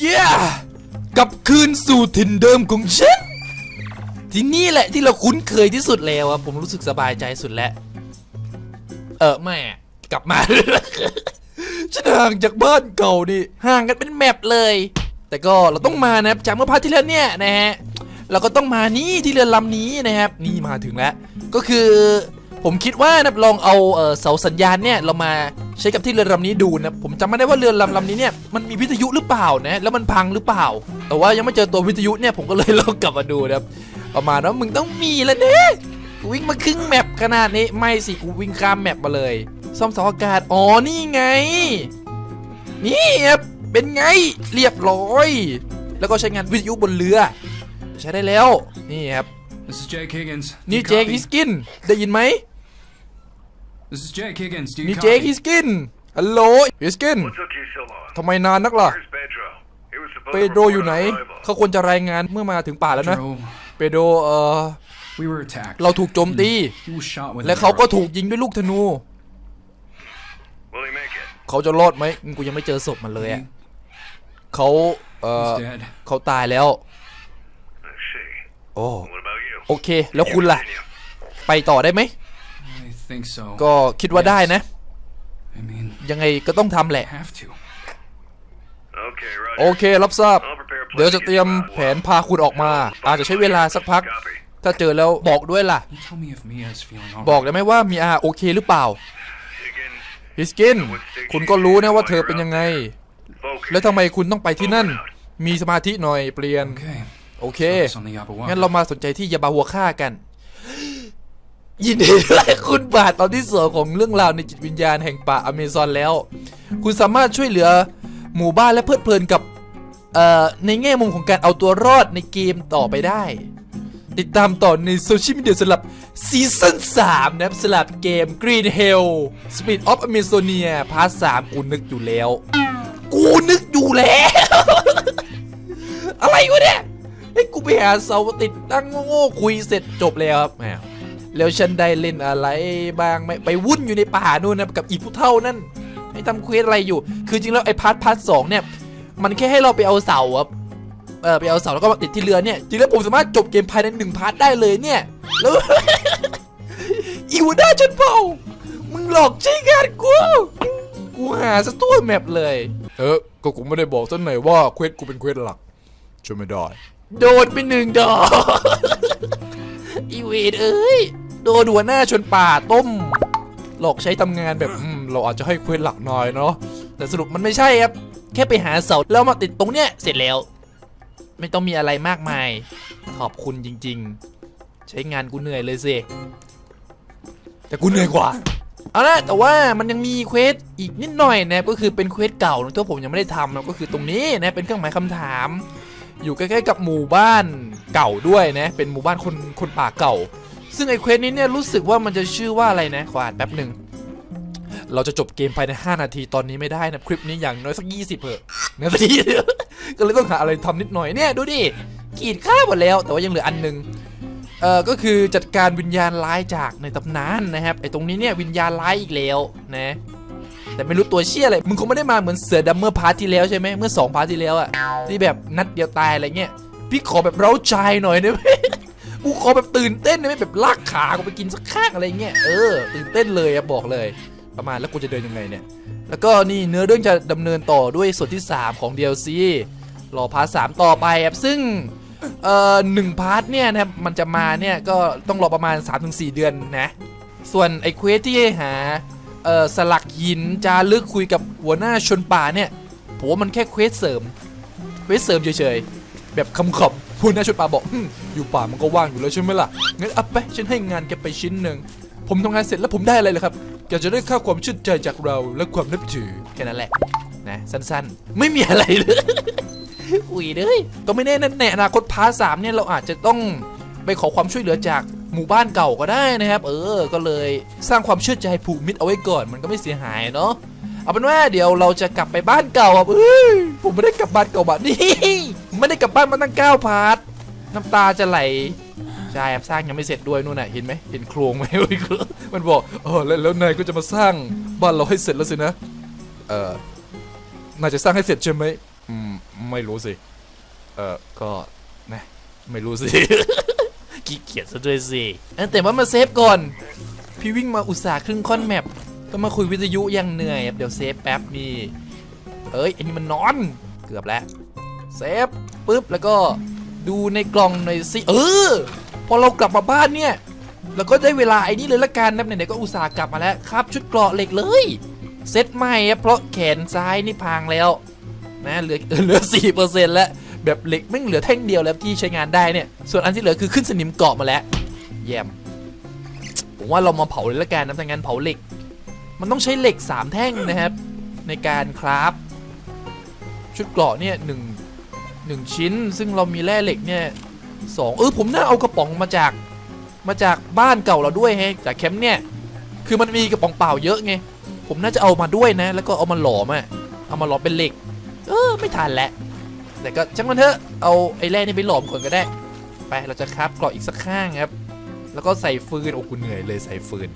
เย้กลับคืนสู่ถิ่นเดิมของฉัน ที่นี่แหละที่เราคุ้นเคยที่สุดแล้วอะผมรู้สึกสบายใจสุดแล้ว เออไม่อะกลับมา ฉันห่างจากบ้านเก่านี่ห่างกันเป็นแมปเลย แต่ก็เราต้องมานะครับจากเมื่อพาร์ทที่แล้วเนี่ยนะฮะเราก็ต้องมานี่ที่เรือลำนี้นะครับ นี่มาถึงแล้ว ก็คือผมคิดว่านะลองเอาเอ่อเสาสัญญาณเนี่ยเรามา ใช้กับที่เรือลำนี้ดูนะผมจำไม่ได้ว่าเรือลำลำนี้เนี่ยมันมีวิทยุหรือเปล่านะแล้วมันพังหรือเปล่า แต่ว่ายังไม่เจอตัววิทยุเนี่ยผมก็เลยลองกลับมาดูนะครับประมาณว่ามึงต้องมีแล้วเนี่ยกูวิ่งมาครึ่งแมปขนาดนี้ไม่สิกูวิ่งข้ามแมปมาเลยซ่อมเสาอากาศอ๋อนี่ไง นี่ครับเป็นไงเรียบร้อย แล้วก็ใช้งานวิทยุบนเรือ ใช้ได้แล้วนี่ครับ This is Jake Higgins. Do นี่ you เจค copy? ฮิสกินได้ยินไหม This is Jake Higgins. Do you นี่ copy? เจคฮิสกิน ฮัลโหลฮิสกิน What took you so long? ทำไมนานนักล่ะ Where's Pedro? He was supposed เป to โด report อยู่ไหน on arrival. เขาควรจะรายงานเมื่อมาถึงป่าแล้วนะ Pedro, เปโดเอ่อ we were attacked. เราถูกโจมตี He was shot with และ an เขาก็ arrow. ถูกยิงด้วยลูกธนู Will he make it? เขาจะรอดไหมกูยังไม่เจอศพมันเลยอะเขาเอ่อ He's dead. เขาตายแล้ว I see. โอ้ What about you? โอเค แล้วคุณล่ะ Continue. ไปต่อได้ไหม I think so. ก็คิดว่าได้นะ I mean, ยังไงก็ต้องทำแหละ have to. Okay, Roger. โอเค รับทราบ I'll prepare a plan เดี๋ยว to จะ get เตรียม you out แผนพาคุณออกมา อาจจะใช้เวลาสักพัก Copy. ถ้าเจอแล้วบอกด้วยล่ะ You tell me if Mia's feeling บอก alright. ได้ไหมว่ามีอาโอเคหรือเปล่า Higgins, ฮิสกิน คุณก็รู้นะว่าเธอเป็นยังไง focus. แล้วทำไมคุณต้องไปที่นั่น มีสมาธิหน่อยเปลี่ยน Okay. โอเค Focus on the Yabawa. งั้นเรามาสนใจที่ยาบาหัวฆ่ากัน ยินดีด้วยคุณบาทตอนที่สองของเรื่องราวในจิตวิญญาณแห่งป่าอเมซอนแล้ว คุณสามารถช่วยเหลือหมู่บ้านและเพลิดเพลินกับในแง่มุมของการเอาตัวรอดในเกมต่อไปได้ ติดตามต่อในโซเชียลมีเดียสำหรับซีซั่น3นะครับสำหรับเกม Green Hell Speed of Amazonia พาร์ท3กูนึกอยู่แล้ว กูนึกอยู่แล้ว อะไรวะเนี่ยไอ้กูไปหาเสาติดตั้งโง่ๆคุยเสร็จจบแล้วครับ แหมแล้วฉันได้เล่นอะไรบ้างไหมไปวุ่นอยู่ในป่านู่นนะกับอีผู้เท่านั่นให้ทำเควสอะไรอยู่ คือจริงแล้วไอ้พาร์ทพาร์ทสองเนี่ยมันแค่ให้เราไปเอาเสาครับเออไปเอาเสาแล้วก็มาติดที่เรือเนี่ยจริงแล้วผมสามารถจบเกมภายในหนึ่งพาร์ทได้เลยเนี่ยแล้วอีหัวหน้าฉันเปล่ามึงหลอกใช้งานกูกูหาซะทั่วแมปเลย เออก็กูไม่ได้บอกซะหน่อยว่าเควสกูเป็นเควสหลักช่วยไม่ได้โดนไปหนึ่งดอกอีเวดเอ้ย โดนหัวหน้าชนป่าต้ม หลอกใช้ทำงานแบบอืมเราอาจจะให้เควสหลักหน่อยเนาะแต่สรุปมันไม่ใช่ครับ แค่ไปหาเสาแล้วมาติดตรงเนี้ยเสร็จแล้ว ไม่ต้องมีอะไรมากมาย ขอบคุณจริง ๆ ใช้งานกูเหนื่อยเลยสิแต่กูเหนื่อยกว่าเอาละแต่ว่ามันยังมีเควสอีกนิดหน่อยนะก็คือเป็นเควสเก่าที่ผมยังไม่ได้ทำนะก็คือตรงนี้นะเป็นเครื่องหมายคำถาม อยู่ใกล้ๆกับหมู่บ้านเก่าด้วยนะ เป็นหมู่บ้านคนคนป่าเก่า ซึ่งไอ้เควสนี้เนี่ยรู้สึกว่ามันจะชื่อว่าอะไรนะขออ่านแป๊บหนึ่งเราจะจบเกมภายใน 5 นาทีตอนนี้ไม่ได้นะ คลิปนี้อย่างน้อยสัก 20เถอะนาทีก็เลยต้องหาอะไรทำนิดหน่อยเนี่ยดูดิกีดข้าหมดแล้ว แต่ว่ายังเหลืออันหนึ่งเอ่อก็คือจัดการวิญญาณร้ายจากในตำนานนะครับไอ้ตรงนี้เนี่ยวิญญาณร้ายอีกแล้วนะแต่ไม่รู้ตัวเชี่ยอะไรมึงคงไม่ได้มาเหมือนเสือดัมเมอร์พาร์ทที่แล้วใช่ไหมเมื่อ 2 พาร์ทที่แล้วอะที่แบบนัดเดียวตายอะไรเงี้ยพี่ขอแบบเร้าใจหน่อยได้ไหม กูขอแบบตื่นเต้นได้ไหมแบบลากขากูไปกินสักข้างอะไรเงี้ยเออตื่นเต้นเลยอะบอกเลย ประมาณแล้วกูจะเดินยังไงเนี่ย แล้วก็นี่เนื้อเรื่องจะดำเนินต่อด้วยส่วนที่ 3 ของ DLC รอพาร์ทสามต่อไปครับซึ่งเอ่อหนึ่งพาร์ทเนี่ยนะครับมันจะมาเนี่ยก็ต้องรอประมาณ 3-4 เดือนนะ ส่วนไอ้เควสที่หาเอ่อสลักหินจารึกคุยกับหัวหน้าชนป่าเนี่ยผมว่ามันแค่เควสเสริมเควสเสริมเฉยๆแบบคำขำๆ หัวหน้าชนป่าบอกอยู่ป่ามันก็ว่างอยู่แล้วใช่ไหมล่ะงั้นเอาไปฉันให้งานแกไปชิ้นหนึ่งผมทำงานเสร็จแล้วผมได้อะไรเลยครับแกจะได้ค่าความชื่นใจจากเราและความนับถือแค่นั้นแหละนะสั้นๆ ไม่มีอะไรเลยอุ้ยเด้ยก็ไม่แน่นะในอนาคตพาสามเนี่ยเราอาจจะต้องไปขอความช่วยเหลือจากหมู่บ้านเก่าก็ได้นะครับ เออ ก็เลยสร้างความเชื่อใจผูกมิตรเอาไว้ก่อนมันก็ไม่เสียหายเนาะเอาเป็นว่าเดี๋ยวเราจะกลับไปบ้านเก่าครับเอ้ยผมไม่ได้กลับบ้านเก่าบ้านนี่ ไม่ได้กลับบ้านมาตั้งเก้าพาร์ทน้ำตาจะไหลใช่ครับสร้างยังไม่เสร็จด้วยนู่นน่ะเห็นไหมเห็นโครงไหมเว้ยมันบอกเออแล้วแล้วนายก็จะมาสร้างบ้านเราให้เสร็จแล้วสินะเออนายจะสร้างให้เสร็จใช่ไหมอืมไม่รู้สิเออก็นะไม่รู้สิขี้เกียจซะด้วยสิแต่ว่ามาเซฟก่อน พี่วิ่งมาอุตส่าห์ครึ่งค่อนแมปก็มาคุยวิทยุยังเหนื่อยเดี๋ยวเซฟแป๊บนี่เอ้ยอันนี้มันนอน เกือบแล้ว เซฟปุ๊บแล้วก็ดูในกล่องหน่อยสิเออ พอเรากลับมาบ้านเนี่ยแล้วก็ได้เวลาไอ้นี่เลยละกันนะไหนๆก็อุตส่าห์กลับมาแล้วครับ ชุดเกราะเหล็กเลยเซตใหม่เพราะแขนซ้ายนี่พังแล้วนะเหลือเหลือสี่เปอร์เซ็นต์แล้วแบบเหล็กไม่งเหลือแท่งเดียวแล้วที่ใช้งานได้เนี่ย ส่วนอันที่เหลือคือขึ้นสนิมเกาะมาแล้วแยมผมว่าเรามาเผาเลยละกันนะทางานเผาเหล็ก มันต้องใช้เหล็ก 3 แท่งนะครับ ในการคราฟชุดเกราะเนี่ยหนึ่ง หนึ่งชิ้น ซึ่งเรามีแร่เหล็กเนี่ยสองเออผมน่าเอากระป๋องมาจากมาจากบ้านเก่าเราด้วยแฮะจากแคมป์เนี่ยคือมันมีกระป๋องเปล่าเยอะไงผมน่าจะเอามาด้วยนะ แล้วก็เอามาหลอมอะเอามาหลอมเป็นเหล็ก เออไม่ทันแหละแต่ก็ช่างมันเถอะเอาไอ้แร่นี่ไปหลอมก่อนก็ได้ ไปเราจะคราฟกราะอีกสักข้างครับ แล้วก็ใส่ฟืนโอ้กูเหนื่อยเลยใส่ฟืน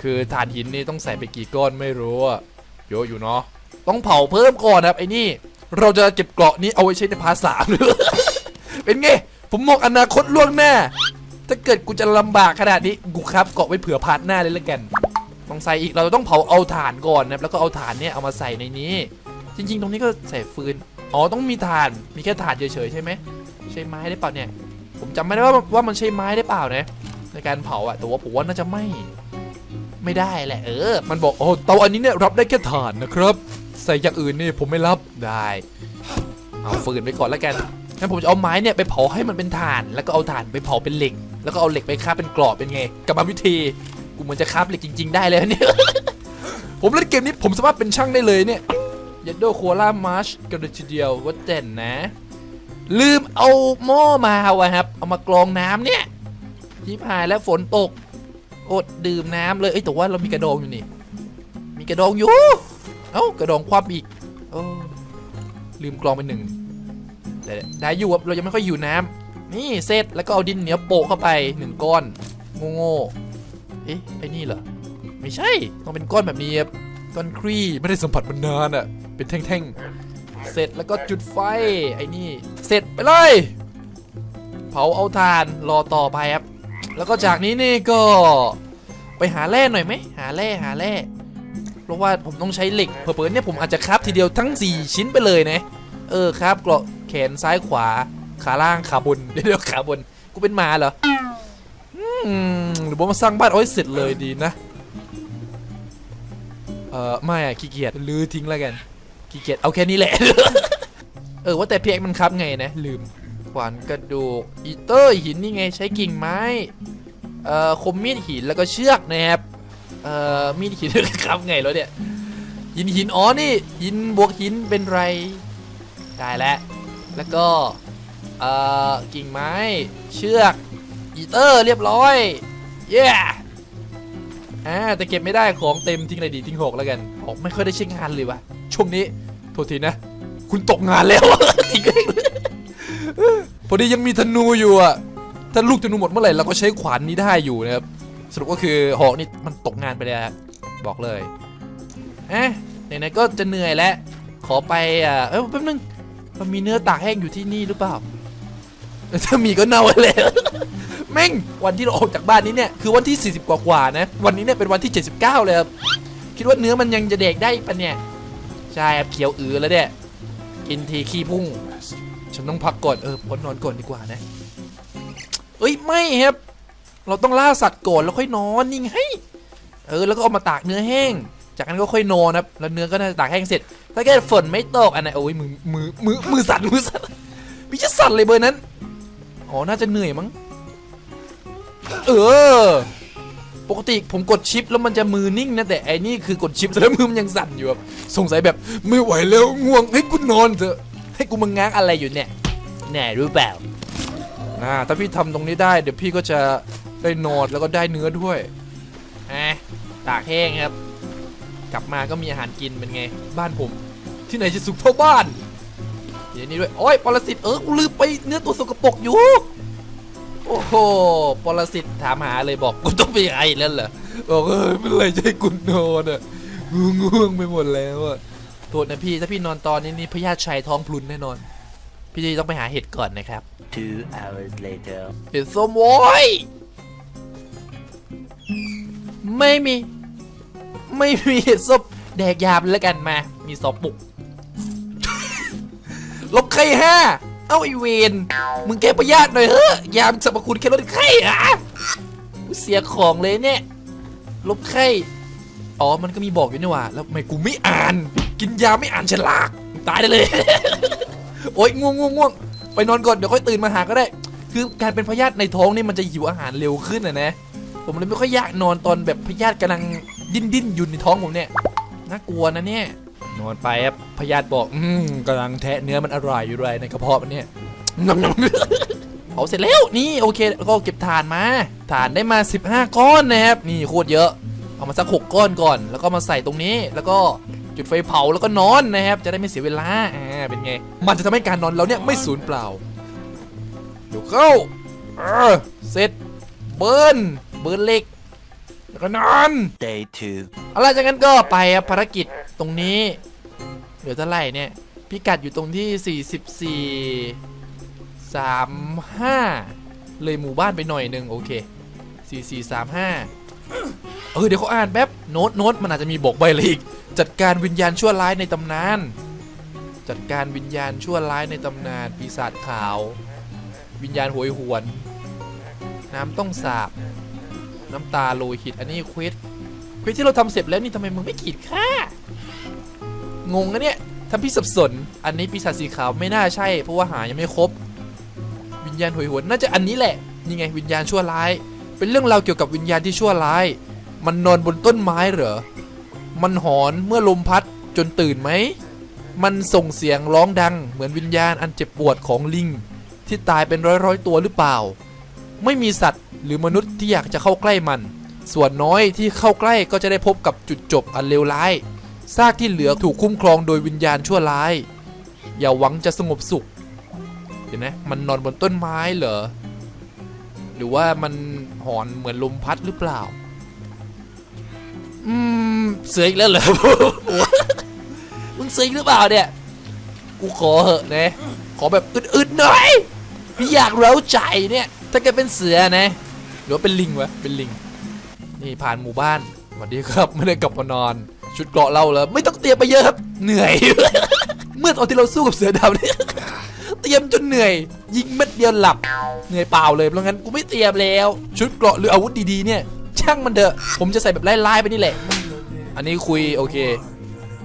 คือถ่านหินนี่ต้องใส่ไปกี่ก้อนไม่รู้อะเยอะอยู่เนาะต้องเผาเพิ่มก่อนครับไอ้นี่ เราจะเก็บเกราะนี้เอาไว้ใช้ในพาร์ทสามเป็นไง ผมมองอนาคตล่วงหน้า ถ้าเกิดกูจะลำบากขนาดนี้กูครับเกาะไว้เผื่อพาร์ทหน้าเลยละกัน ต้องใส่อีกเราต้องเผาเอาถ่านก่อนนะแล้วก็เอาถ่านเนี่ยเอามาใส่ในนี้ จริง ๆ ตรงนี้ก็ใส่ฟืนอ๋อต้องมีถ่านมีแค่ถ่านเฉยๆใช่ไหมใช้ไม้ได้เปล่าเนี่ย ผมจำไม่ได้ว่าว่ามันใช้ไม้ได้เปล่านะในการเผาอะแต่ว่าผมว่าน่าจะไม่ไม่ได้แหละเออ มันบอกโอ้เตาอันนี้เนี่ยรับได้แค่ถ่านนะครับ ส่อย่างอื่นนี่ผมไม่รับได้เอาฟืนไปก่อนแล้วกันงั้นผมจะเอาไม้เนี่ยไปเผาให้มันเป็นถ่าน แล้วก็เอาถ่านไปเผาเป็นเหล็ก แล้วก็เอาเหล็กไปคาบเป็นกรอบเป็นไงกรรมวิธีกูเหมือนจะคาบเหล็กจริง ๆ ได้เลยเนี่ยผมเล่นเกมนี้ผมสามารถเป็นช่างได้เลยเนี่ยยัดโดโคล่ามาร์ชกันเลยทีเดียวว่าเด่นนะ ลืมเอาหม้อมาวะครับ เอามากรองน้ำเนี่ยที่ผ่านแล้วฝนตก อดดื่มน้ำเลยเอ้ยแต่ว่าเรามีกระดองอยู่นี่ มีกระดองอยู่ เอ้ากระดองคว่ำอีกโอ้ลืมกรองไปหนึ่งแต่ได้อยู่ครับเรายังไม่ค่อยอยู่น้ำนี่เสร็จแล้วก็เอาดินเหนียวโปะเข้าไปหนึ่งก้อนโง่ๆเอ๊ะไอ้นี่เหรอไม่ใช่ต้องเป็นก้อนแบบนี้ครับก้อนครีไม่ได้สัมผัสมันนานอะ่ะเป็นแท่งๆ เสร็จแล้วก็จุดไฟไอ้นี่ เสร็จไปเลย เผาเอาถ่านรอต่อไปครับ แล้วก็จากนี้นี่ก็ไปหาแร่หน่อยไหมหาแร่หาแร่ ราะว่าผมต้องใช้เหล็กเผื่อๆเนี่ยผมอาจจะคราฟทีเดียวทั้ง 4 ชิ้นไปเลยนะ เออครับเกราะแขนซ้ายขวาขาล่างขาบนเดี๋ยวขาบนกูเป็นหมาเหรอหรือว่ามาสร้างบ้านเอาให้เสร็จเลยดีนะ เออไม่อะขี้เกียจลือทิ้งแล้วกันขี้เกียจเอาแค่นี้แหละ เออว่าแต่เพียกมันครับไงนะ ลืมขวานกระดูกอีเตอร์หินนี่ไงใช้กิ่งไม้ เอ่อคมมีดหินแล้วก็เชือกนะครับ เอ่อมีดหินครับไงแล้วเนี่ยหินหินอ๋อนี่หินบวกหินเป็นไรได้แล้วแล้วก็เอ่อกิ่งไม้เชือกอีเตอร์เรียบร้อยเย้อ่าแต่เก็บไม่ได้ของเต็มทิ้งอะไรดีทิ้งหกแล้วกันออกไม่ค่อยได้ใช้งานเลยวะช่วงนี้โทษทีนะ คุณตกงานแล้วทิ้งเองพอดียังมีธนูอยู่อะถ้าลูกธนูหมดเมื่อไหร่เราก็ใช้ขวานนี้ได้อยู่นะครับ สรุปก็คือหอกนี่มันตกงานไปแล้วบอกเลยเอ๊ะไหนๆก็จะเหนื่อยแล้วขอไปอะเอ้ยแป๊บนึงมันมีเนื้อตากแห้งอยู่ที่นี่หรือเปล่าถ้ามีก็เน่าแล้วแม่งวันที่เราออกจากบ้านนี้เนี่ยคือวันที่ 40 กว่ากว่าๆนะ วันนี้เนี่ยเป็นวันที่ 79 เลยครับคิดว่าเนื้อมันยังจะเด็กได้ปะเนี่ยใช่ครับเขียวอือแล้วเนี่ยกินทีขี้พุ่ง ฉันต้องพักก่อนเออพอนอนก่อนดีกว่านะ เอ้ยไม่ครับ เราต้องล่าสัตว์ก่อนแล้วค่อยนอนนี่ไงเออแล้วก็เอามาตากเนื้อแห้ง จากนั้นก็ค่อยนอนนะครับแล้วเนื้อก็น่าจะตากแห้งเสร็จ ถ้าแค่ฝนไม่ตกอันไหนโอ้ยมือมือมือมือสั่นมือสั่นมีจะสั่นเลยเบอร์นั้นอ๋อน่าจะเหนื่อยมั้งเออปกติผมกดชิปแล้วมันจะมือนิ่งนะแต่ไอ้นี่คือกดชิปแล้วมือมันยังสั่นอยู่แบบสงสัยแบบไม่ไหวแล้วง่วงให้กูนอนเถอะให้กูมึงง้างอะไรอยู่เนี่ยแน่รู้เปล่าอ่าถ้าพี่ทำตรงนี้ได้เดี๋ยวพี่ก็จะ ได้นอนแล้วก็ได้เนื้อด้วยอะตากแห้งครับ กลับมาก็มีอาหารกินเป็นไง บ้านผม ที่ไหนจะสุขเท่าบ้านเดี๋ยวนี้ด้วยโอ้ยปรสิตเออกูลืมไปเนื้อตัวสกปรกอยู่โอ้โหปรสิตถามหาเลยบอกกูต้องไปไอ้แล้วเหรอบอกเออไม่เป็นไรจะให้กูนอนอะกูง่วงไปหมดแล้วอะโทษนะพี่ถ้าพี่นอนตอนนี้นี่พญาติชัยท้องพลุนแน่นอน พี่จะต้องไปหาเห็ดก่อนนะครับ Two hours later. เห็ดส้มโว้ย ไม่มี ไม่มีเห็ดส้มแดกยาไปแล้วกันมา มีสองปุกลบไข้ห้าเอ้าไอเวนมึงแกประหยัดหน่อยเฮ้ยยามสรรพคุณแค่ลดไข้อะกูเสียของเลยเนี่ย ลบไข้อ๋อ มันก็มีบอกอยู่นี่ว่า แล้วทำไมกูไม่อ่าน กินยาไม่อ่านฉลาก ตายได้เลย โอ๊ยง่วงง่วงง่วงไปนอนก่อน เดี๋ยวค่อยตื่นมาหาก็ได้ คือการเป็นพยาธิในท้องนี่มันจะหิวอาหารเร็วขึ้นนะนะ ผมเลยไม่ค่อยอยากนอนตอนแบบพยาธิกำลังดิ้นดิ้นๆอยู่ในท้องผมเนี่ยน่ากลัวนะเนี่ยนอนไปครับพยาธิบอก อืมกำลังแทะเนื้อมันอร่อยอยู่เลยในกระเพาะมันเนี่ยเผาเสร็จแล้วนี่โอเคก็เก็บถ่านมาถ่านได้มา 15 ก้อนนะครับนี่โคตรเยอะ เอามาสัก6ก้อนก่อน แล้วก็มาใส่ตรงนี้แล้วก็จุดไฟเผาแล้วก็นอนนะครับ จะได้ไม่เสียเวลาอ่าเป็นไง มันจะทำให้การนอนเราเนี่ยไม่สูญเปล่าเดี๋ยวเข้าเออเสร็จเบิร์น เบิร์นเหล็กแล้วก็นอน Day two. เอาล่ะจากนั้นก็ไปครับภารกิจตรงนี้เหลือเท่าไหร่เนี่ยพิกัดอยู่ตรงที่ 44 35 เลยหมู่บ้านไปหน่อยหนึ่งโอเค 44 35 เออเดี๋ยวเขาอ่านแป๊บโน้ตโน้ตมันอาจจะมีบอกใบอะไรอีก จัดการวิญญาณชั่วร้ายในตำนาน จัดการวิญญาณชั่วร้ายในตำนาน ปีศาจขาว วิญญาณโหยหวน น้ำต้องสาบ น้ำตาโลหิต อันนี้ควสควิสที่เราทำเสร็จแล้วนี่ทำไมมึงไม่ขีดค่างงนะเนี่ยทำพี่สับสน อันนี้ปีศาจสีขาวไม่น่าใช่ เพราะว่าหายังไม่ครบ วิญญาณหวยหวนน่าจะอันนี้แหละนี่ไงวิญญาณชั่วร้าย เป็นเรื่องราวเกี่ยวกับวิญญาณที่ชั่วร้าย มันนอนบนต้นไม้เหรอ มันหอนเมื่อลมพัดจนตื่นไหม มันส่งเสียงร้องดัง เหมือนวิญญาณอันเจ็บปวดของลิง ที่ตายเป็นร้อยร้อยๆตัวหรือเปล่า ไม่มีสัตว์หรือมนุษย์ที่อยากจะเข้าใกล้มัน ส่วนน้อยที่เข้าใกล้ก็จะได้พบกับจุดจบอันเลวร้ายซากที่เหลือถูกคุ้มครองโดยวิญญาณชั่วร้าย อย่าหวังจะสงบสุขเห็นไหมมันนอนบนต้นไม้เหรอ หรือว่ามันหอนเหมือนลมพัดหรือเปล่า อืม เสืออีกแล้วเหรอ มึงเสืออีกหรือเปล่าเนี่ย กูขอเหอะนะ ขอแบบอึดๆหน่อย พี่อยากเร้าใจเนี่ย ถ้าแกเป็นเสือนะหรือว่าเป็นลิงวะเป็นลิง นี่ผ่านหมู่บ้านสวัสดีครับไม่ได้กลับมานอน ชุดเกราะเราแล้ว ไม่ต้องเตรียมไปเยอะครับเหนื่อย เมื่อตอนที่เราสู้กับเสือดำเนี่ยเตรียมจนเหนื่อย ยิงเม็ดเดียวหลับเหนื่อยเปล่าเลยเพราะงั้นกูไม่เตรียมแล้ว ชุดเกราะหรืออาวุธดีๆเนี่ย ช่างมันเถอะผมจะใส่แบบไล่ๆไปนี่แหละ อันนี้คุยโอเค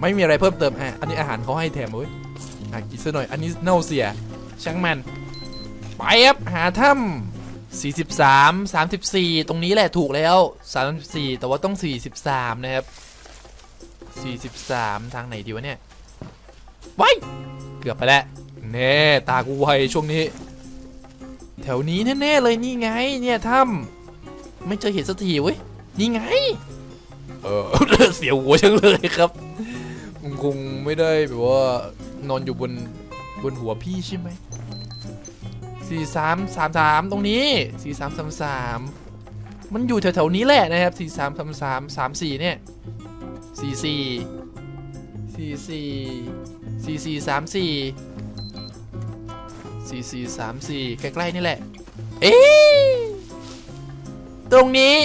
ไม่มีอะไรเพิ่มเติมอะอันนี้อาหารเขาให้แถมเว้ยอะกินซะหน่อยอันนี้เน่าเสียช่างมันไปครับหาถ้ำ 43 34 ตรงนี้แหละถูกแล้ว 34 แต่ว่าต้อง 43 นะครับ 43 ทางไหนดีวะเนี่ยไว้เกือบไปแล้วแน่ตากูไวช่วงนี้ แถวนี้แน่ๆเลยนี่ไงเนี่ยถ้ำไม่เจอเห็นสักทีเว้ยนี่ไง เออเสียวหัวจังเลยครับมึงคงไม่ได้แบบว่านอนอยู่บนบนหัวพี่ใช่ไหม สี่สามสามสามตรงนี้สี่สามสามสามมันอยู่แถวๆนี้แหละนะครับสี่สามสามสามสามสี่เนี่ยสี่สี่สี่สี่สี่สี่สามสี่สี่สี่สามสี่ใกล้ๆนี่แหละ เอ๊ตรงนี้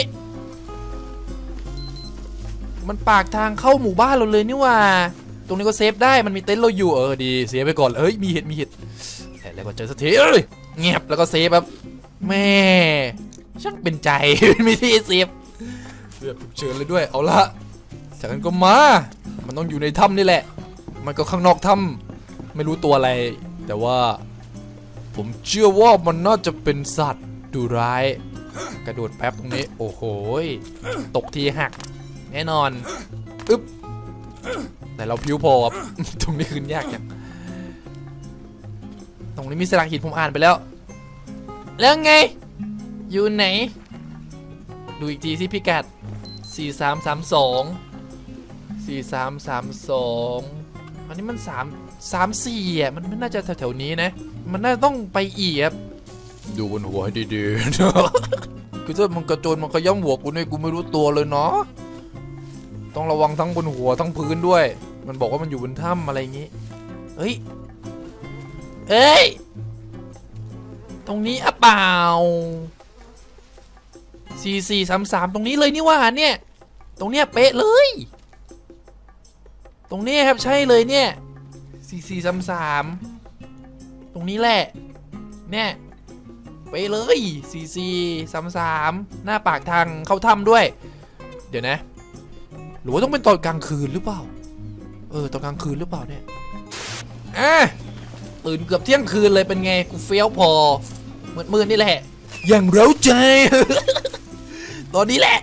มันปากทางเข้าหมู่บ้านเราเลยนี่ว่า ตรงนี้ก็เซฟได้มันมีเต็นท์เราอยู่เออดีเซฟไปก่อนเอ้ยมีเห็ดมีเห็ดแล้วก็เจอสักทีเอ้ย เงียบแล้วก็เซฟครับแม่ช่างเป็นใจไมีที่เซฟเลือดฉุกเฉินเลยด้วยเอาละจากนั้นก็มา มันต้องอยู่ในถ้ำนี่แหละ มันก็ข้างนอกถ้ำไม่รู้ตัวอะไร แต่ว่า ผมเชื่อว่ามันน่าจะเป็นสัตว์ดุร้าย กระโดดแป๊บตรงนี้ โอ้โหตกทีหัก แน่นอน อึ๊บแต่เราพิ้วพอครับตรงนี้ขึ้นยากจัง ตรงนี้มีสลักหินผมอ่านไปแล้ว แล้วไง อยู่ไหน ดูอีกทีสิพิกัด 4332 4332 อันนี้มัน 3 34อะมันไม่น่าจะแถวๆนี้นะ มันน่าจะต้องไปอีกครับดูบนหัวให้ดีๆคือถ้ามันกระโจนมันก็ย่ำหัวกูเนี่ยกูไม่รู้ตัวเลยเนาะ ต้องระวังทั้งบนหัวทั้งพื้นด้วย มันบอกว่ามันอยู่บนถ้ำอะไรอย่างงี้ เฮ้ย เอ้ย ตรงนี้อะเปล่าสี่สี่สามสามตรงนี้เลยนี่ว่าเนี่ย ตรงเนี้ยเป๊ะเลย ตรงเนี้ยครับใช่เลยเนี่ยสี่สี่สามสามตรงนี้แหละ เนี่ยไปเลยสี่สี่สามสามหน้าปากทางเข้าถ้ำด้วย เดี๋ยวนะ หรือว่าต้องเป็นตอนกลางคืนหรือเปล่า เออตอนกลางคืนหรือเปล่าเนี่ยอะ ตื่นเกือบเที่ยงคืนเลยเป็นไงกูเฟี้ยวพอมืดๆนี่แหละ อย่างเร้าใจ ตอนนี้แหละ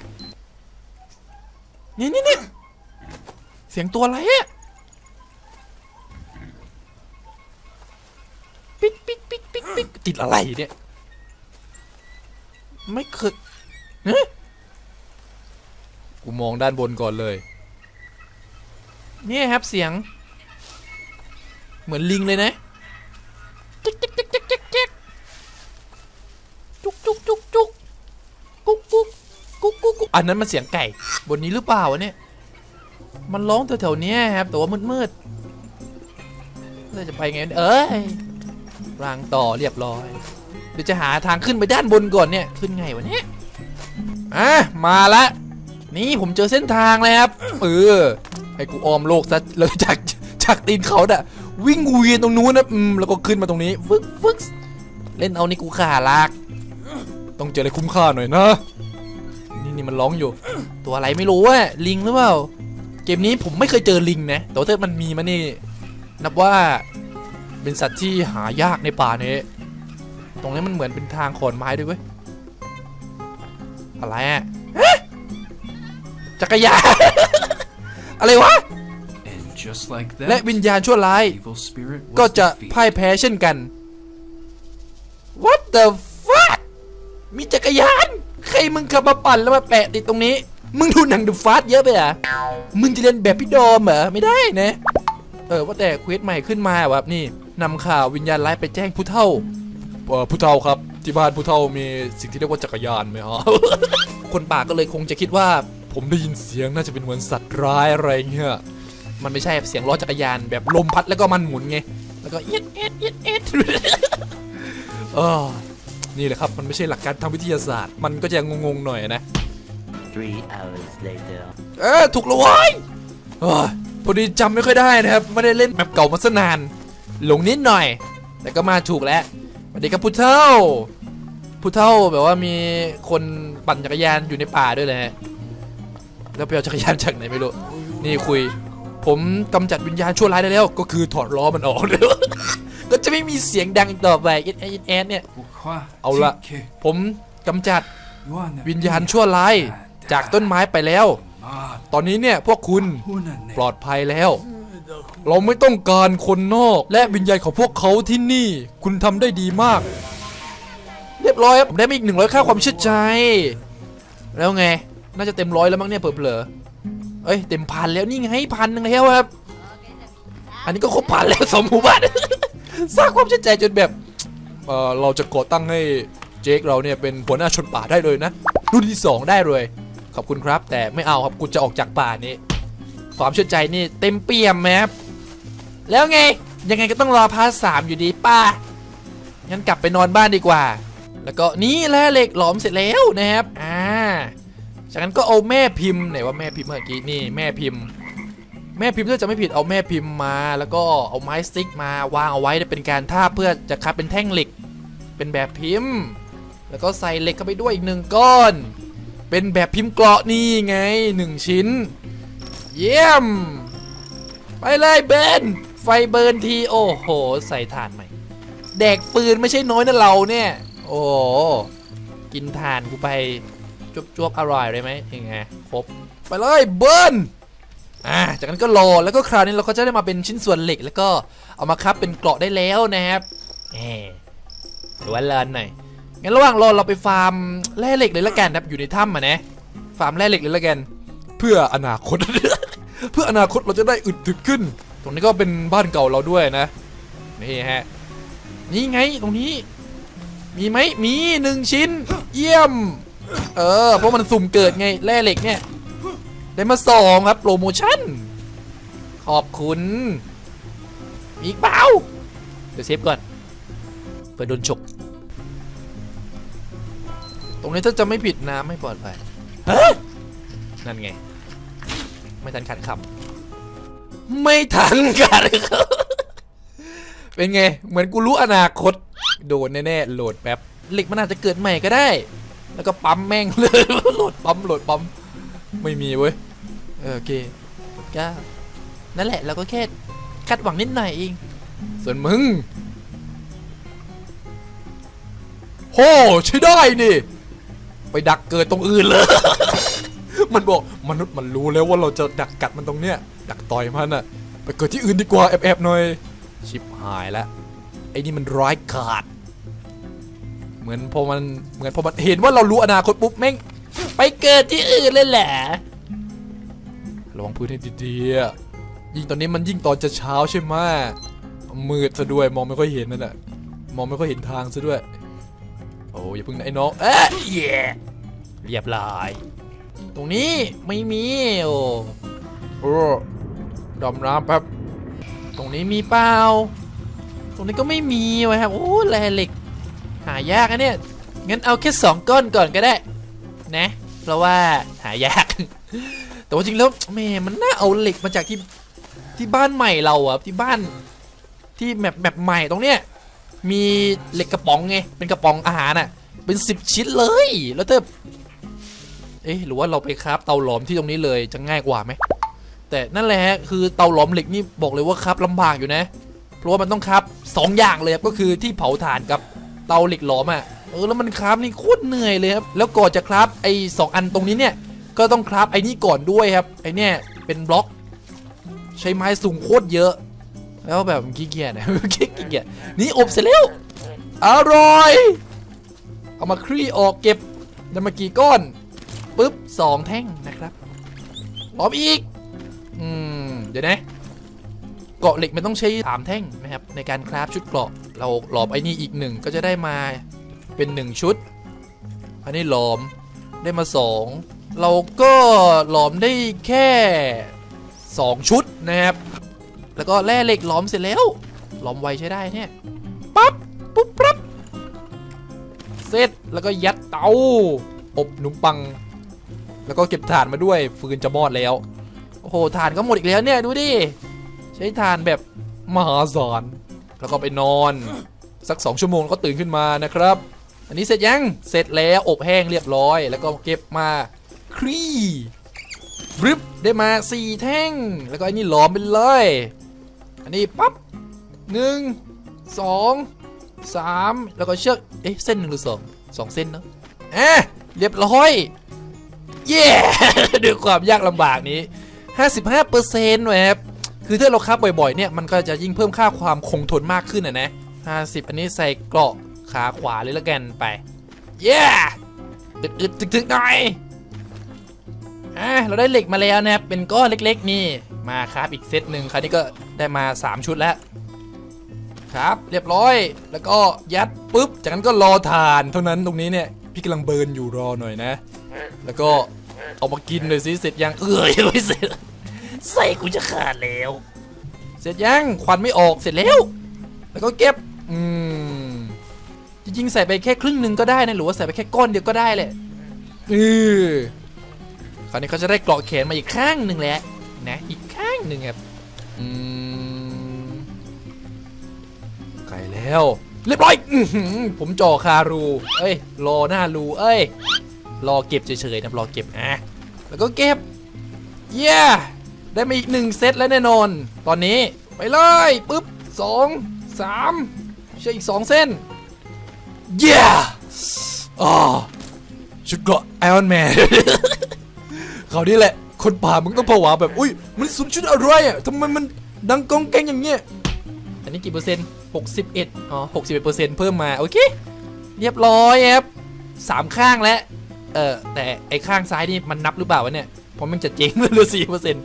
นี่นี่นี่เสียงตัวอะไรอะปิ๊กปิ๊กปิ๊กปิ๊กปิ๊กติดอะไรเนี่ย ไม่เคยเอ๊ะกูมองด้านบนก่อนเลยเนี่ยครับเสียง เหมือนลิงเลยนะจิ๊กจิ๊กจิ๊กจิ๊กจิ๊กจิ๊กจุกจุกจุกจุกกุ๊กกุ๊กกุ๊กกุ๊กกุ๊ก อันนั้นมันเสียงไก่ บนนี้หรือเปล่าวะเนี่ย มันร้องแถวๆนี้ครับแต่ว่ามืดๆเราจะไปไง เอ้ยรางต่อเรียบร้อย เดี๋ยวจะหาทางขึ้นไปด้านบนก่อนเนี่ย ขึ้นไงวะเนี่ย อะ มาละ นี่ผมเจอเส้นทางแล้วครับ เออ ให้กูออมโลกซะเลยจากจากตีนเขาน่ะ วิ่งเวียนตรงนู้นนะ อืม แล้วก็ขึ้นมาตรงนี้ ฟึกฟึกเล่นเอานี่กูขาลาก ต้องเจออะไรคุ้มค่าหน่อยนะ นี่มันร้องอยู่ ตัวอะไรไม่รู้อะลิงหรือเปล่า เกมนี้ผมไม่เคยเจอลิงนะแต่ว่าถ้ามันมีมานี่ นับว่าเป็นสัตว์ที่หายากในป่านี้ ตรงนี้มันเหมือนเป็นทางขอนไม้ด้วยเว้ย อะไรอะฮะจักรยาน อะไรวะ และวิญญาณชั่วร้าย ก็จะพ่ายแพ้เช่นกัน What the fuck มีจักรยาน ใครมึงขับมาปั่นแล้วมาแปะติดตรงนี้ มึงดูหนังดูฟาสเยอะไปอะมึงจะเรียนแบบพี่โดมเหรอไม่ได้นะเออว่าแต่เควสใหม่ขึ้นมาแบบนี่นำข่าววิญญาณร้ายไปแจ้งผู้เฒ่าเออผู้เฒ่าครับที่บ้านผู้เฒ่ามีสิ่งที่เรียกว่าจักรยานไหมฮะคนป่าก็เลยคงจะคิดว่า ผมได้ยินเสียงน่าจะเป็นเหมือนสัตว์ร้ายอะไรเงี้ยมันไม่ใช่เสียงล้อจักรยานแบบลมพัดแล้วก็มันหมุนไงแล้วก็เอ็ดเอ็ดเอ็ดเอ็ดเออ นี่แหละครับ มันไม่ใช่หลักการทางวิทยาศาสตร์ มันก็จะงงๆหน่อยนะ Three hours later. เออถูกแล้วเว้ยเอ้ยพอดีจำไม่ค่อยได้นะครับ ไม่ได้เล่นแมปเก่ามาซะนาน หลงนิดหน่อย แต่ก็มาถูกแล้วสวัสดีครับผู้เฒ่าผู้เฒ่าแบบว่ามีคนปั่นจักรยานอยู่ในป่าด้วยแหละแล้วไปเอาจักรยานจากไหนไม่รู้ นี่คุย ผมกำจัดวิญญาณชั่วร้ายได้แล้ว ก็คือถอดล้อมันออกเลย ก็จะไม่มีเสียงดังอีกต่อไปเอ็ดเอ็ดเอ็ดเนี่ย Pourquoi เอาละ tu- ผมกำจัด Yuan วิญญาณชั่วร้ายจากต้นไม้ไปแล้ว Ah, ตอนนี้เนี่ยพวกคุณ Hunane. ปลอดภัยแล้ว เราไม่ต้องการคนนอก และวิญญาณของพวกเขาที่นี่ คุณทำได้ดีมาก เรียบร้อยครับผมได้มาอีกหนึ่งร้อยค่าความเชื่อใจ แล้วไง น่าจะเต็มร้อยแล้วมั้งเนี่ยเผลอๆเอ้ยเต็มพันแล้วนี่ไงพันหนึ่งแล้วครับ อันนี้ก็ครบพันแล้วสองหมู่บ้าน สร้างความเชื่อใจจนแบบเออเราจะก่อตั้งให้เจคเราเนี่ยเป็นหัวหน้าชนป่าได้เลยนะรุ่นที่สองได้เลย ขอบคุณครับ แต่ไม่เอาครับกูจะออกจากป่านี้ ความเชื่อใจนี่เต็มเปี่ยมแมพแล้วไงยังไงก็ต้องรอพาร์ทสามอยู่ดีป้างั้นกลับไปนอนบ้านดีกว่า แล้วก็นี่แหละเหล็กหลอมเสร็จแล้วนะครับอ่าจากนั้นก็เอาแม่พิมพ์ไหนว่าแม่พิมพ์เมื่อกี้นี่แม่พิมพ์ แม่พิมพ์ถ้าจะไม่ผิดเอาแม่พิมพ์มา แล้วก็เอาไม้สติ๊กมาวางเอาไว้เป็นการท่าเพื่อจะคัดเป็นแท่งเหล็ก เป็นแบบพิมพ์ แล้วก็ใส่เหล็กเข้าไปด้วยอีกหนึ่งก้อน เป็นแบบพิมพ์เกราะนี่ไงหนึ่งชิ้น เยี่ยม ไปเลยเบนไฟเบิร์นทีโอ้โห ใส่ถ่านใหม่แดกฟืนไม่ใช่น้อยนะเราเนี่ย โอ้กินถ่านกูไปจวบจวบๆอร่อยเลยไหมยังไงครบไปเลยเบิร์น อ่าจากนั้นก็รอแล้วก็คราวนี้เราก็จะได้มาเป็นชิ้นส่วนเหล็ก แล้วก็เอามาคับเป็นเกราะได้แล้วนะครับแหมหรือว่าเลินหน่อยงั้นระหว่างรอเราไปฟาร์มแร่เหล็กเลยละกันครับอยู่ในถ้ำอะนะฟาร์มแร่เหล็กเลยละกัน เพื่ออนาคต เพื่ออนาคตเราจะได้อึดถึกขึ้น ตรงนี้ก็เป็นบ้านเก่าเราด้วยนะนี่ฮะนี่ไงตรงนี้ มีไหมมีหนึ่งชิ้น เยี่ยม เออเพราะมันสุ่มเกิดไงแร่เหล็กเนี่ย ได้มาสองครับ โปรโมชั่น ขอบคุณ มีอีกเปล่าเดี๋ยวเซฟก่อนเพื่อโดนฉกตรงนี้ถ้าจะไม่ผิดน้ำไม่ปลอดภัยนั่นไง ไม่ทันขัดคำไม่ทันขัดคำเป็นไง เหมือนกูรู้อนาคต โดนแน่ๆโหลดแป๊บเหล็กมันอาจจะเกิดใหม่ก็ได้ แล้วก็ปั๊มแม่งเลยโหลดปั๊มโหลดปั๊มไม่มีเว้ย โอเคก็นั่นแหละเราก็แค่คาดหวังนิดหน่อยเอง ส่วนมึงโหใช้ได้นี่ ไปดักเกิดตรงอื่นเลย มันบอกมนุษย์มันรู้แล้วว่าเราจะดักกัดมันตรงเนี้ย ดักต่อยมันอะไปเกิดที่อื่นดีกว่าแอบๆหน่อย ชิบหายแล้วไอ้นี่มันร้ายกาจเหมือนพอมันเหมือนพอมันเห็นว่าเรารู้อนาคตปุ๊บแม่งไปเกิดที่อื่นเลยแหละ ระวังพื้นให้ดีๆยิ่งตอนนี้มันยิ่งตอนจะเช้าใช่ไหมมืดซะด้วยมองไม่ค่อยเห็นนั่นแหละมองไม่ค่อยเห็นทางซะด้วย โอ้อย่าเพิ่งนะไอ้น้องเอ๊ะเย่เรียบร้อยตรงนี้ไม่มีโอ้โอ้ดอมน้ำแป๊บตรงนี้มีเปล่าตรงนี้ก็ไม่มีวะครับ โอ้แร่เหล็ก หายากอะเนี่ย งั้นเอาแค่สองก้อนก่อนก็ได้ นะ เพราะว่าหายาก แต่ว่าจริงแล้วแม่มันน่าเอาเหล็กมาจากที่ที่บ้านใหม่เราอะที่บ้านที่แมปแมปใหม่ตรงเนี้ยมีเหล็กกระป๋องไงเป็นกระป๋องอาหารอะเป็นสิบชิ้นเลยแล้วเธอเอ๊ะหรือว่าเราไปคราฟเตาหลอมที่ตรงนี้เลยจะง่ายกว่าไหมแต่นั่นแหละฮะคือเตาหลอมเหล็กนี่บอกเลยว่าคราฟลำบากอยู่นะ เพราะว่ามันต้องคราฟสองอย่างเลยครับก็คือที่เผาถ่านกับเตาเหล็กหลอมอะเออแล้วมันคราฟนี่โคตรเหนื่อยเลยครับแล้วก่อนจะคราฟไอ้สองอันตรงนี้เนี่ย ก็ต้องคราฟไอ้นี่ก่อนด้วยครับ ไอ้เนี่ยเป็นบล็อก ใช้ไม้สูงโคตรเยอะ แล้วแบบขี้เกียจนะขี้เกียจนี่อบเสร็จแล้วอร่อย เอามาคลี่ออกเก็บได้มากี่ก้อนปุ๊บสองแท่งนะครับล้อมอีก อืม เดี๋ยวนะเกาะเหล็กมันต้องใช้สามแท่งนะครับ ในการคราฟชุดเกราะเราหลอมไอ้นี่อีกหนึ่งก็จะได้มาเป็นหนึ่งชุด อันนี้หลอมได้มาสอง เราก็หลอมได้แค่สองชุดนะครับ แล้วก็แร่เหล็กหลอมเสร็จแล้ว หลอมไวใช้ได้เนี่ยปั๊บปุ๊บปั๊บเสร็จแล้วก็ยัดเตาอบขนมปัง แล้วก็เก็บถ่านมาด้วยฟืนจะมอดแล้วโอ้โหถ่านก็หมดอีกแล้วเนี่ยดูดิใช้ถ่านแบบมหาศาลแล้วก็ไปนอน สักสองชั่วโมงก็ตื่นขึ้นมานะครับ อันนี้เสร็จยัง เสร็จแล้วอบแห้งเรียบร้อย แล้วก็เก็บมา คลี่บรึบได้มาสี่แท่ง แล้วก็อันนี้หลอมไปเลย อันนี้ปั๊บหนึ่งสองสามแล้วก็เชือกเอ๊ะเส้นหนึ่งหรือสองสองเส้นเนาะอะเรียบร้อยเย้ด้วยความยากลำบากนี้ 55เปอร์เซ็นต์ครับคือถ้าเราคับบ่อยๆ เนี่ยมันก็จะยิ่งเพิ่มค่าความคงทนมากขึ้นนะนะ50 อันนี้ใส่เกราะขาขวาเลยละกันไป เย้อึดๆถึกๆหน่อย อะเราได้เหล็กมาแล้วนะครับเป็นก้อนเล็ก ๆ นี่มาครับอีกเซตหนึ่งคราวนี้ก็ได้มา 3 ชุดแล้ว ครับเรียบร้อยแล้วก็ยัดปุ๊บ จากนั้นก็รอทานเท่านั้นตรงนี้เนี่ยพี่กำลังเบิร์นอยู่รอหน่อยนะ แล้วก็เอามากินเลยสิเสร็จยังเอ้ยยังไม่เสร็จใส่กูจะขาดแล้ว เสร็จยังควันไม่ออกเสร็จแล้ว แล้วก็เก็บอืมจริงๆใส่ไปแค่ครึ่งหนึ่งก็ได้นะหรือว่าใส่ไปแค่ก้อนเดียวก็ได้แหละเออ คราวนี้เขาจะได้เกราะแขนมาอีกข้างหนึ่งแหละนะอีกข้างหนึ่งครับอืมไก่แล้ว เรียบร้อยผมจ่อคารู เอ้ย รอหน้ารู เอ้ย รอเก็บเฉยๆนะรอเก็บอะแล้วก็เก็บ เย้ได้มาอีกหนึ่งเซตแล้วแน่นอน ตอนนี้ไปเลยปุ๊บสองสามใช่อีกสองเส้น เย้อ๋อชุดเกราะไอออนแมน เขาวนี่แหละ คนป่ามึงต้องผวาแบบ อุ้ย มันสวมชุดอะไรอะทำไมมันดังกองแกงอย่างเงี้ย อันนี้กี่เปอร์เซ็นต์61อ๋อ61เปอร์เซ็นต์เพิ่มมา โอเค เรียบร้อยครับสามข้างแล้วเออแต่ไอ้ข้างซ้ายนี่มันนับหรือเปล่าวะเนี่ยเพราะมันจะเจ๊งเหลือสี่เปอร์เซ็นต์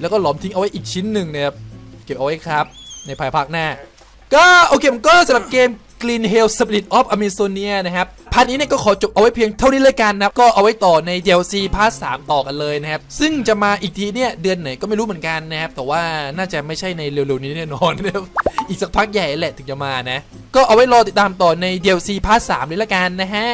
แล้วก็หลอมทิ้งเอาไว้อีกชิ้นหนึ่งนะครับเก็บเอาไว้ครับ ในภายภาคหน้า ก็โอเคผมก็สำหรับเกม Green Hell Spirit of Amazonia นะครับพาร์ทนี้เนี่ยก็ขอจบเอาไว้เพียงเท่านี้เลยกันนะครับ ก็เอาไว้ต่อใน DLC พาร์ท3ต่อกันเลยนะครับ ซึ่งจะมาอีกทีเนี่ย เดือนไหนก็ไม่รู้เหมือนกันนะครับ แต่ว่าน่าจะไม่ใช่ในเร็วๆนี้แน่นอนนะครับอีกสักพักใหญ่แหละถึงจะมานะ ก็เอาไว้รอติดตามต่อใน DLC พาร์ท3เลยละกันนะฮะ